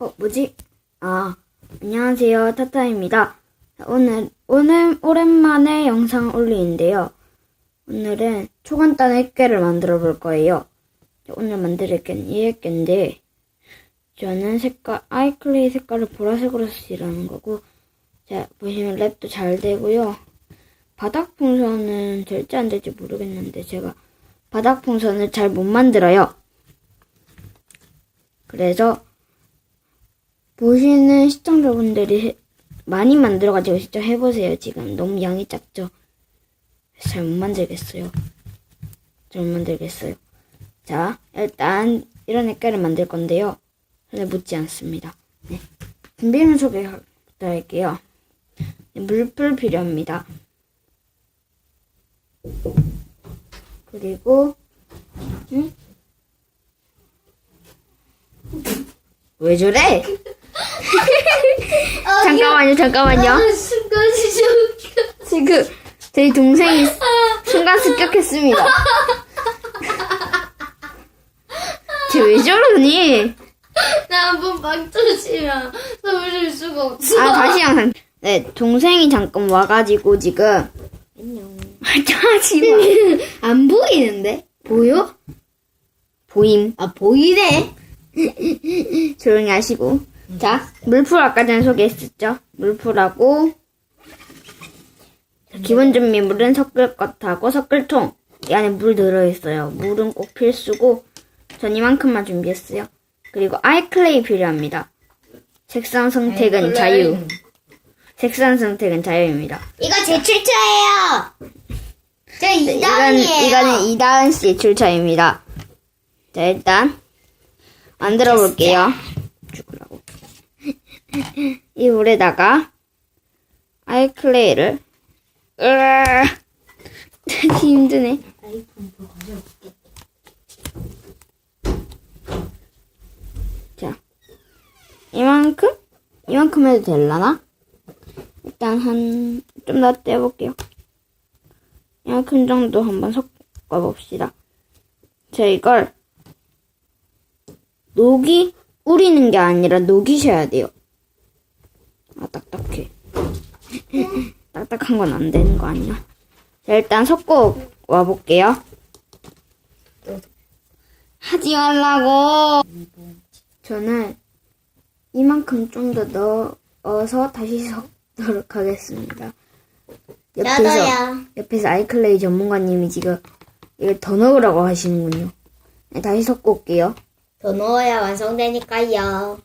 어, 뭐지? 아, 안녕하세요. 타타입니다. 자, 오늘, 오늘, 오랜만에 영상 올리는데요. 오늘은 초간단 액괴를 만들어 볼 거예요. 자, 오늘 만들 액괴는 이 액괴인데, 저는 색깔, 아이클레이 색깔을 보라색으로 쓰라는 거고, 자, 보시면 랩도 잘 되고요. 바닥 풍선은 될지 안 될지 모르겠는데, 제가 바닥 풍선을 잘 못 만들어요. 그래서, 보시는 시청자분들이 해- 많이 만들어가지고 직접 해보세요. 지금 너무 양이 작죠? 잘 못 만들겠어요. 잘 못 만들겠어요. 자, 일단 이런 액깔을 만들 건데요. 손에 묻지 않습니다. 네. 준비물 소개부터 할게요. 네, 물풀 필요합니다. 그리고 응? 왜 저래? 잠깐만요, 잠깐만요. 순간. 지금 저희 동생이 순간 습격했습니다. 쟤 왜 저러니? 나 한번 막 터지면 서울을 수가 없어. 아 다시 영상. 네 동생이 잠깐 와가지고 지금 안녕. 하지 마. 안 보이는데? 보여? 보임. 아, 보이네. 조용히 하시고. 자 물풀 아까 전에 소개했었죠. 물풀하고 기본 준비물은 섞을 것하고 섞을 통. 이 안에 물 들어있어요. 물은 꼭 필수고 전 이만큼만 준비했어요. 그리고 아이클레이 필요합니다. 색상 선택은 자유. 색상 선택은 자유입니다. 이거 제 출처예요. 저 네, 이건 이다은이에요. 이거는 이다은 씨의 출처입니다. 자 일단 만들어 볼게요. 이 물에다가 아이클레이를 으아 되게 힘드네. 자 이만큼 이만큼 해도 될라나? 일단 한 좀 더 떼볼게요. 이만큼 정도 한번 섞어봅시다. 자, 이걸 녹이 우리는 게 아니라 녹이셔야 돼요. 아, 딱딱해. 딱딱한 건 안 되는 거 아니야? 자, 일단 섞어 와볼게요. 하지 말라고! 저는 이만큼 좀 더 넣어서 다시 섞도록 하겠습니다. 옆에서 저도요. 옆에서 아이클레이 전문가님이 지금 이걸 더 넣으라고 하시는군요. 네, 다시 섞어 올게요. 더 넣어야 완성되니까요.